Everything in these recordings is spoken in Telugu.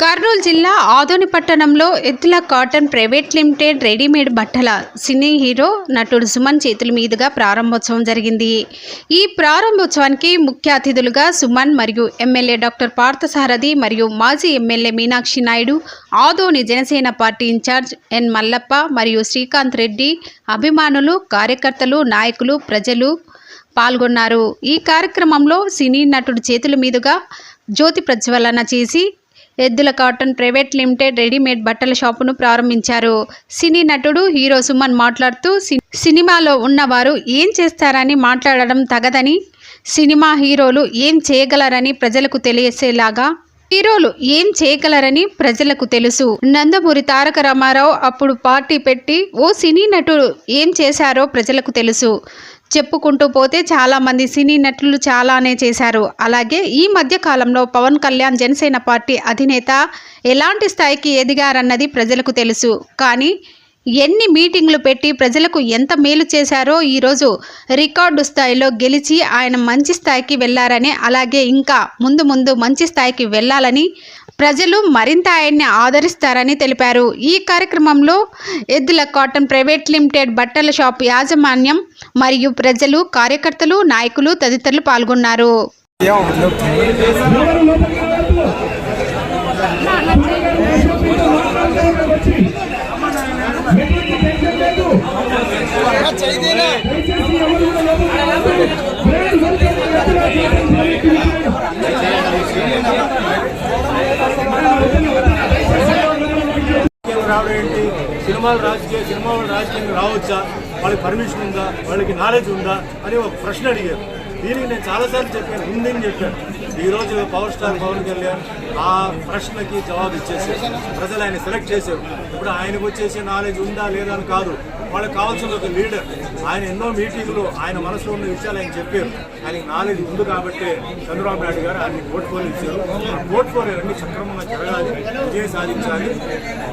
కర్నూలు జిల్లా ఆదోని పట్టణంలో ఎత్తుల కాటన్ ప్రైవేట్ లిమిటెడ్ రెడీమేడ్ బట్టల సినీ హీరో నటుడు సుమన్ చేతుల మీదుగా ప్రారంభోత్సవం జరిగింది. ఈ ప్రారంభోత్సవానికి ముఖ్య అతిథులుగా సుమన్ మరియు ఎమ్మెల్యే డాక్టర్ పార్థసారథి మరియు మాజీ MLA Meenakshi Naidu Adoni Jana Sena party incharge N Mallappa మరియు శ్రీకాంత్ రెడ్డి అభిమానులు కార్యకర్తలు నాయకులు ప్రజలు పాల్గొన్నారు. ఈ కార్యక్రమంలో సినీ నటుడు చేతుల మీదుగా జ్యోతి ప్రజ్వలన చేసి ఎద్దుల కాటన్ ప్రైవేట్ లిమిటెడ్ రెడీమేడ్ బట్టల షాపును ప్రారంభించారు. సినీ నటుడు హీరో సుమన్ మాట్లాడుతూ "సి- సినిమాలో ఉన్నవారు ఏం చేస్తారని మాట్లాడడం తగదని సినిమా హీరోలు ఏం చేయగలరని ప్రజలకు తెలియసేలాగా హీరోలు ఏం చేయగలరని ప్రజలకు తెలుసు. నందమూరి తారక రామారావు అప్పుడు పార్టీ పెట్టి ఓ సినీ నటుడు ఏం చేశారో ప్రజలకు తెలుసు. చెప్పుకుంటూ పోతే చాలామంది సినీ నటులు చాలానే చేశారు. అలాగే ఈ మధ్య కాలంలో పవన్ కళ్యాణ్ జనసేన పార్టీ అధినేత ఎలాంటి స్థాయికి ఎదిగారన్నది ప్రజలకు తెలుసు. కానీ ఎన్ని మీటింగ్లు పెట్టి ప్రజలకు ఎంత మేలు చేశారో ఈరోజు రికార్డు స్థాయిలో గెలిచి ఆయన మంచి స్థాయికి వెళ్ళారని అలాగే ఇంకా ముందు ముందు మంచి స్థాయికి వెళ్ళాలని ప్రజలు మరింత ఆయన్ని ఆదరిస్తారని తెలిపారు. ఈ కార్యక్రమంలో ఎద్దుల కాటన్ ప్రైవేట్ లిమిటెడ్ బట్టల షాప్ యాజమాన్యం మరియు ప్రజలు కార్యకర్తలు నాయకులు తదితరులు పాల్గొన్నారు. సినిమాలు రాజకీయ సినిమా వాళ్ళు రాజకీయంగా రావచ్చా? వాళ్ళకి పర్మిషన్ ఉందా? వాళ్ళకి నాలెడ్జ్ ఉందా? అని ఒక ప్రశ్న అడిగారు. దీనికి నేను చాలాసార్లు చెప్పాను ఉందని చెప్పాను. ఈ పవర్ స్టార్ పవన్ కళ్యాణ్ ఆ ప్రశ్నకి జవాబు ఇచ్చేసారు. ప్రజలు ఆయన సెలెక్ట్ చేశారు. ఇప్పుడు ఆయనకు వచ్చేసి నాలెడ్జ్ ఉందా లేదా అని కాదు. వాళ్ళకి కావాల్సిన ఒక లీడర్ ఆయన ఎన్నో మీటింగ్లు ఆయన మనసులో ఉన్న విషయాలు ఆయన చెప్పారు. ఆయనకి నాలెడ్జ్ ఉంది కాబట్టి చంద్రబాబు నాయుడు గారు ఆయన పోర్ట్ఫోలియో ఇచ్చారు. ఆ పోర్ట్ఫోలియో అన్ని సక్రమంగా జరగాలి విజయం సాధించాలి.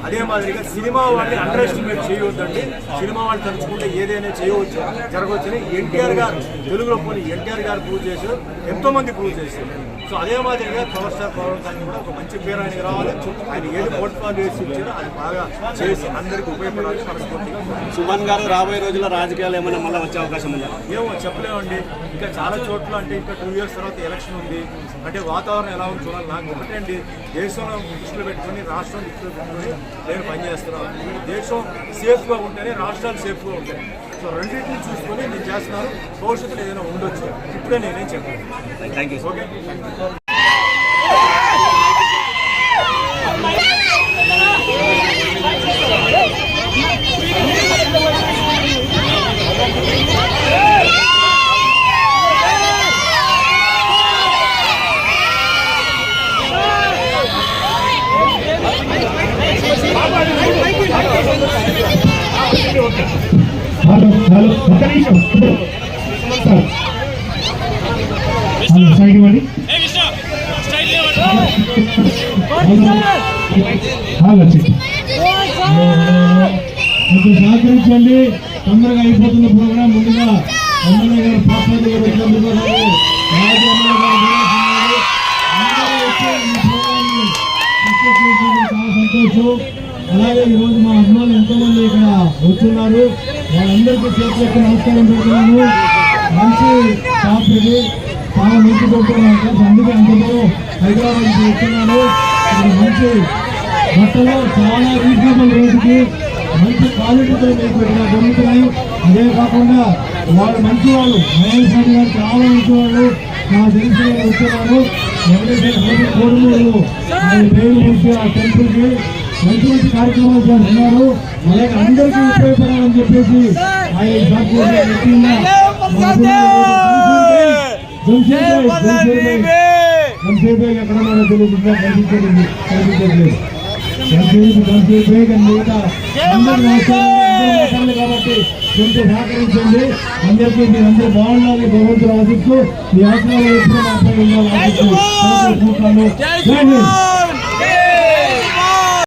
అదే మాదిరిగా సినిమా వాళ్ళని అండర్ ఎస్టిమేట్ చేయవద్దండి సినిమా వాళ్ళు తలుచుకుంటే ఏదైనా చేయవచ్చు జరగవచ్చని ఎన్టీఆర్ గారు తెలుగులో పోనీ ఎన్టీఆర్ గారు ప్రూవ్ చేశారు. ఎంతోమంది ప్రూవ్ చేశారు. సో అదే మాదిరిగా పవర్ స్టార్ పవన్ కళ్యాణ్ కూడా ఒక మంచి పేరు ఆయనకి రావాలి ఆయన ఏది పోర్ట్ఫోలియో వేసి ఇచ్చారో అది బాగా చేసి అందరికీ ఉపయోగపడాలని మనస్ఫూర్తిగా. సుమన్ గారు రాబోయే రోజుల్లో రాజకీయాలు ఏమైనా మళ్ళీ వచ్చే అవకాశం ఉందా? ఏమో చెప్పలేమండి. ఇంకా చాలా చోట్ల అంటే ఇంకా టూ ఇయర్స్ తర్వాత ఎలక్షన్ ఉంది. అంటే వాతావరణం ఎలా ఉంది చూడాలి. నాకు ఒకటే అండి. దేశంలో దృష్టిలో పెట్టుకొని రాష్ట్రం దృష్టిలో పెట్టుకొని నేను పనిచేస్తున్నాను. దేశం సేఫ్గా ఉంటేనే రాష్ట్రాలు సేఫ్గా ఉంటాయి. సో రెండింటిని చూసుకొని నేను చేస్తున్నాను భవిష్యత్తులో ఏదైనా ఉండొచ్చు. ఇప్పుడే నేనేం చెప్పాను thank you okay hello hello ఒక్క నిమిషం హలో సైడ్ ఇవ్వండి. హలో చెక్ కొంచెం సహకరించండి. తొందరగా అయిపోతున్న ప్రోగ్రాం ముందుగా ఎమ్మెల్యే గారు పాపరెడ్డి గారు ఎమ్మెల్యే గారు. వచ్చున్నారు వాళ్ళందరికీ చేతులెత్తి నమస్కారం పెడుతున్నాను మంచి షాప్ ఇది. చాలా మంచి కొడుతున్నారు అందుకే అందరూ హైదరాబాద్ వస్తున్నాను. మంచి బట్టలు చాలా రీజనబుల్ రేటుకి మంచి క్వాలిటీతో మీకు ఇక్కడ దొరుకుతున్నాయి. అదే కాకుండా వాళ్ళు మంచి వాళ్ళు మహేష్ రెడ్డి గారు చాలా మంచి వాళ్ళు నా తెలిసిన వాళ్ళు వస్తున్నారు వెంకటేశ్వర స్వామి కోడుమూరు ఆయన పేరు మంచి ఆ టెంపుల్కి. మంచి మంచి కార్యక్రమాలు చేస్తున్నారు. అలాగే అందరికీ ఉపయోగపడాలని చెప్పేసి భాయ్ ఎక్కడ తెలియదు ఇంకా కనిపించలేదు. కనిపించట్లేదు భాయ్ కానీ మిగతా అందరూ మాట్లాడాలి కాబట్టి సహకరించండి. అందరికీ మీరు అందరూ బాగుండాలి భగవంతుడు ఆశిస్తూ మీ ఆశ్రమాలు ఎప్పుడూ మాట్లాడి ఉండాలి ఆశిస్తూ